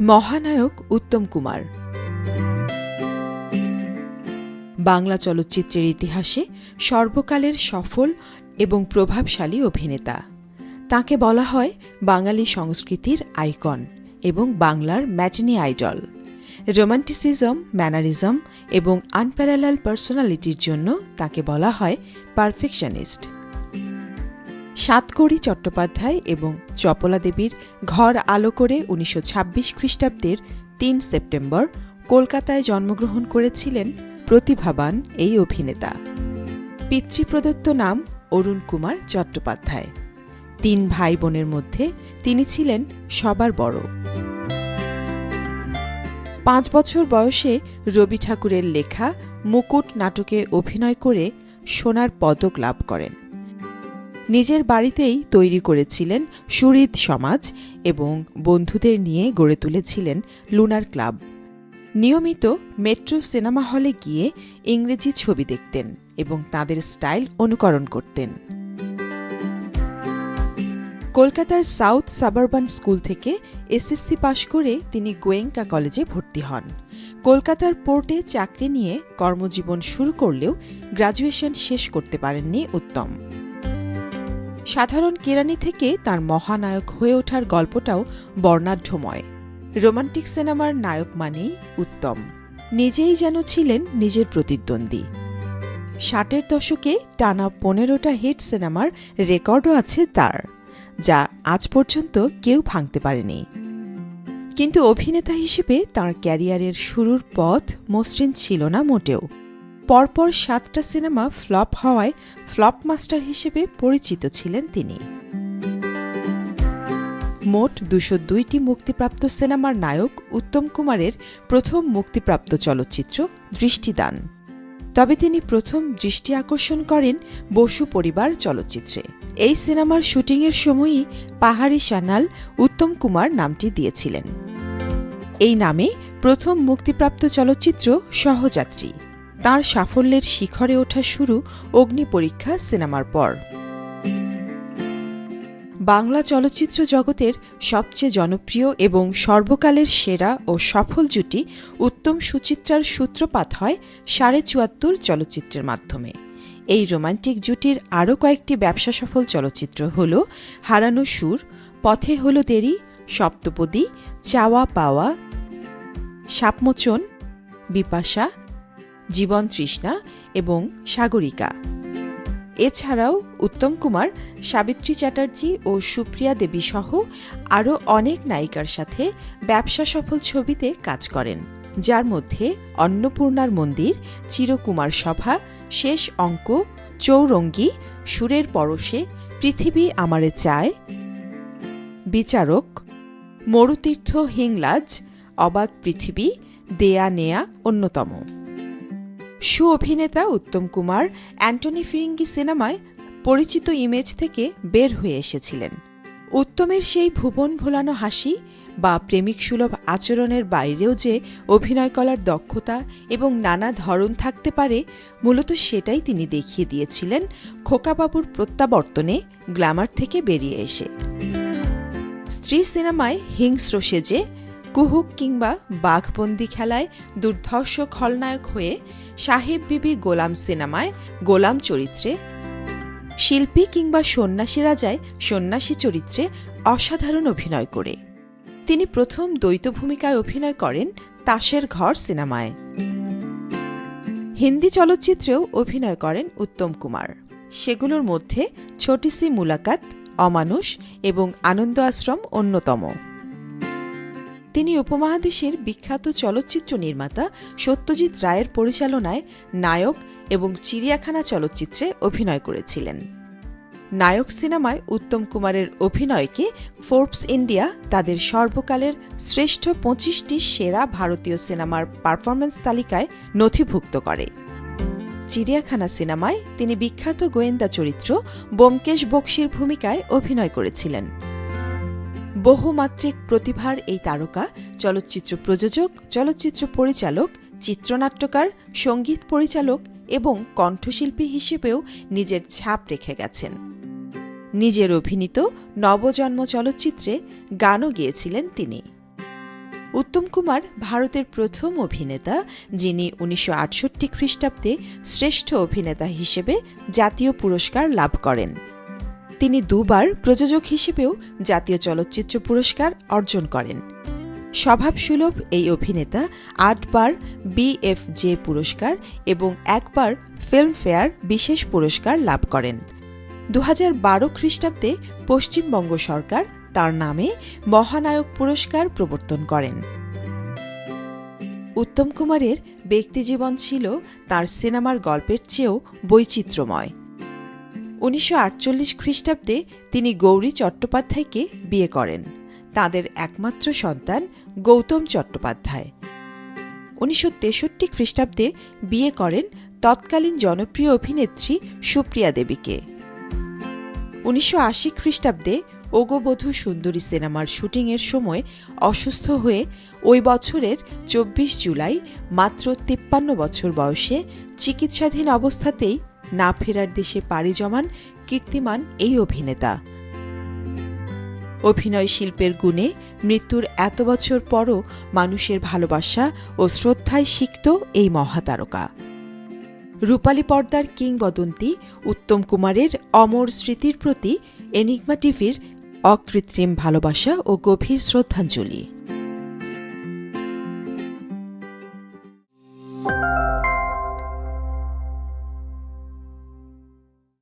মহানায়ক উত্তম কুমার। বাংলা চলচ্চিত্রের ইতিহাসে সর্বকালের সফল এবং প্রভাবশালী অভিনেতা। তাকে বলা হয় বাঙালি সংস্কৃতির আইকন এবং বাংলার ম্যাটিনি আইডল। রোমান্টিসিজম, ম্যানারিজম এবং আনপ্যারালাল পার্সোনালিটির জন্য তাকে বলা হয় পারফেকশনিস্ট। সাতকড়ি চট্টোপাধ্যায় এবং চপলা দেবীর ঘর আলো করে উনিশশো ছাব্বিশ খ্রিস্টাব্দের তিন সেপ্টেম্বর কলকাতায় জন্মগ্রহণ করেছিলেন প্রতিভাবান এই অভিনেতা। পিতৃপ্রদত্ত নাম অরুণ কুমার চট্টোপাধ্যায়। তিন ভাই বোনের মধ্যে তিনি ছিলেন সবার বড়। পাঁচ বছর বয়সে রবি ঠাকুরের লেখা মুকুট নাটকে অভিনয় করে সোনার পদক লাভ করেন। নিজের বাড়িতেই তৈরি করেছিলেন সুহৃদ সমাজ এবং বন্ধুদের নিয়ে গড়ে তুলেছিলেন লুনার ক্লাব। নিয়মিত মেট্রো সিনেমা হলে গিয়ে ইংরেজি ছবি দেখতেন এবং তাদের স্টাইল অনুকরণ করতেন। কলকাতার সাউথ সাবারবান স্কুল থেকে এসএসসি পাশ করে তিনি গোয়েঙ্কা কলেজে ভর্তি হন। কলকাতার পোর্টে চাকরি নিয়ে কর্মজীবন শুরু করলেও গ্রাজুয়েশন শেষ করতে পারেননি উত্তম। সাধারণ কেরানি থেকে তার মহানায়ক হয়ে ওঠার গল্পটাও বর্ণাঢ্যময়। রোমান্টিক সিনেমার নায়ক মানেই উত্তম। নিজেই যেন ছিলেন নিজের প্রতিদ্বন্দ্বী। ষাটের দশকে টানা পনেরোটা হিট সিনেমার রেকর্ডও আছে তার, যা আজ পর্যন্ত কেউ ভাঙতে পারেনি। কিন্তু অভিনেতা হিসেবে তার ক্যারিয়ারের শুরুর পথ মসৃণ ছিল না মোটেও। পরপর সাতটা সিনেমা ফ্লপ হওয়ায় ফ্লপ মাস্টার হিসেবে পরিচিত ছিলেন তিনি। মোট দুশো দুইটি মুক্তিপ্রাপ্ত সিনেমার নায়ক উত্তম কুমারের প্রথম মুক্তিপ্রাপ্ত চলচ্চিত্র দৃষ্টিদান। তবে তিনি প্রথম দৃষ্টি আকর্ষণ করেন বসু পরিবার চলচ্চিত্রে। এই সিনেমার শুটিংয়ের সময়ই পাহাড়ি সানাল উত্তম কুমার নামটি দিয়েছিলেন। এই নামে প্রথম মুক্তিপ্রাপ্ত চলচ্চিত্র সহযাত্রী। তার সাফল্যের শিখরে ওঠা শুরু অগ্নি পরীক্ষা সিনেমার পর। বাংলা চলচ্চিত্র জগতের সবচেয়ে জনপ্রিয় এবং সর্বকালের সেরা ও সফল জুটি উত্তম সুচিত্রার সূত্রপাত হয় সাড়ে চুয়াত্তর চলচ্চিত্রের মাধ্যমে। এই রোমান্টিক জুটির আরও কয়েকটি ব্যবসা সফল চলচ্চিত্র হল হারানো সুর, পথে হলো দেরি, সপ্তপদী, চাওয়া পাওয়া, সাপমোচন, বিপাশা জীবন তৃষ্ণা এবং সাগরিকা। এছাড়াও উত্তম কুমার, সাবিত্রী চ্যাটার্জি ও সুপ্রিয়া দেবী সহ আরও অনেক নায়িকার সাথে ব্যবসা সফল ছবিতে কাজ করেন, যার মধ্যে অন্নপূর্ণার মন্দির, চিরকুমার সভা, শেষ অঙ্ক, চৌরঙ্গি, সুরের পরশে, পৃথিবী আমারে চায়, বিচারক, মরুতীর্থ হিংলাজ, অবাক পৃথিবী, দেয়া নেয়া অন্যতম। সু অভিনেতা উত্তম কুমার, অ্যান্টনি ফিরিঙ্গি সিনেমায় পরিচিত ইমেজ থেকে বের হয়ে এসেছিলেন। উত্তমের সেই ভুবন ভোলানো হাসি বা প্রেমিক সুলভ আচরণের বাইরেও যে অভিনয় করার দক্ষতা এবং নানা ধরন থাকতে পারে, মূলত সেটাই তিনি দেখিয়ে দিয়েছিলেন খোকাবাবুর প্রত্যাবর্তনে গ্ল্যামার থেকে বেরিয়ে এসে। স্ত্রী সিনেমায় হিংস্র সেজে কুহুক কিংবা বাঘবন্দি খেলায় দুর্ধর্ষ খলনায়ক হয়ে সাহেব বিবি গোলাম সিনেমায় গোলাম চরিত্রে, শিল্পী কিংবা সন্ন্যাসী রাজায় সন্ন্যাসী চরিত্রে অসাধারণ অভিনয় করে। তিনি প্রথম দ্বৈত ভূমিকায় অভিনয় করেন তাসের ঘর সিনেমায়। হিন্দি চলচ্চিত্রেও অভিনয় করেন উত্তম কুমার। সেগুলোর মধ্যে ছোটিসি মুলাকাত, অমানুষ এবং আনন্দ আশ্রম অন্যতম। তিনি উপমহাদেশের বিখ্যাত চলচ্চিত্র নির্মাতা সত্যজিৎ রায়ের পরিচালনায় নায়ক এবং চিড়িয়াখানা চলচ্চিত্রে অভিনয় করেছিলেন। নায়ক সিনেমায় উত্তম কুমারের অভিনয়কে ফোর্বস ইন্ডিয়া তাদের সর্বকালের শ্রেষ্ঠ পঁচিশটি সেরা ভারতীয় সিনেমার পারফরম্যান্স তালিকায় নথিভুক্ত করে। চিড়িয়াখানা সিনেমায় তিনি বিখ্যাত গোয়েন্দা চরিত্র বোমকেশ বক্সির ভূমিকায় অভিনয় করেছিলেন। বহুমাত্রিক প্রতিভার এই তারকা, চলচ্চিত্র প্রযোজক, চলচ্চিত্র পরিচালক, চিত্রনাট্যকার, সংগীত পরিচালক এবং কণ্ঠশিল্পী হিসেবেও নিজের ছাপ রেখে গেছেন। নিজের অভিনীত নবজন্ম চলচ্চিত্রে গানও গেয়েছিলেন তিনি। উত্তম কুমার ভারতের প্রথম অভিনেতা, যিনি উনিশশো আটষট্টি খ্রিস্টাব্দে শ্রেষ্ঠ অভিনেতা হিসেবে জাতীয় পুরস্কার লাভ করেন। তিনি দুবার প্রযোজক হিসেবেও জাতীয় চলচ্চিত্র পুরস্কার অর্জন করেন। স্বভাবসুলভ এই অভিনেতা আটবার বিএফজে পুরস্কার এবং একবার ফিল্মফেয়ার বিশেষ পুরস্কার লাভ করেন। দু হাজার বারো খ্রিস্টাব্দে পশ্চিমবঙ্গ সরকার তার নামে মহানায়ক পুরস্কার প্রবর্তন করেন। উত্তম কুমারের ব্যক্তিজীবন ছিল তার সিনেমার গল্পের চেয়েও বৈচিত্র্যময়। উনিশশো আটচল্লিশ খ্রিস্টাব্দে তিনি গৌরী চট্টোপাধ্যায়কে বিয়ে করেন। তাদের একমাত্র সন্তান গৌতম চট্টোপাধ্যায়। উনিশশো তেষট্টি খ্রিস্টাব্দে বিয়ে করেন তৎকালীন জনপ্রিয় অভিনেত্রী সুপ্রিয়া দেবীকে। উনিশশো আশি খ্রিস্টাব্দে ওগবধূ সুন্দরী সিনেমার শুটিংয়ের সময় অসুস্থ হয়ে ওই বছরের চব্বিশ জুলাই মাত্র তিপ্পান্ন বছর বয়সে চিকিৎসাধীন অবস্থাতেই না ফেরার দেশে পাড়ি জমান কীর্তিমান এই অভিনেতা। অভিনয় শিল্পের গুণে মৃত্যুর এত বছর পরও মানুষের ভালোবাসা ও শ্রদ্ধায় সিক্ত এই মহাতারকা। রূপালী পর্দার কিংবদন্তি উত্তম কুমারের অমর স্মৃতির প্রতি এনিগমা টিভির অকৃত্রিম ভালোবাসা ও গভীর শ্রদ্ধাঞ্জলি।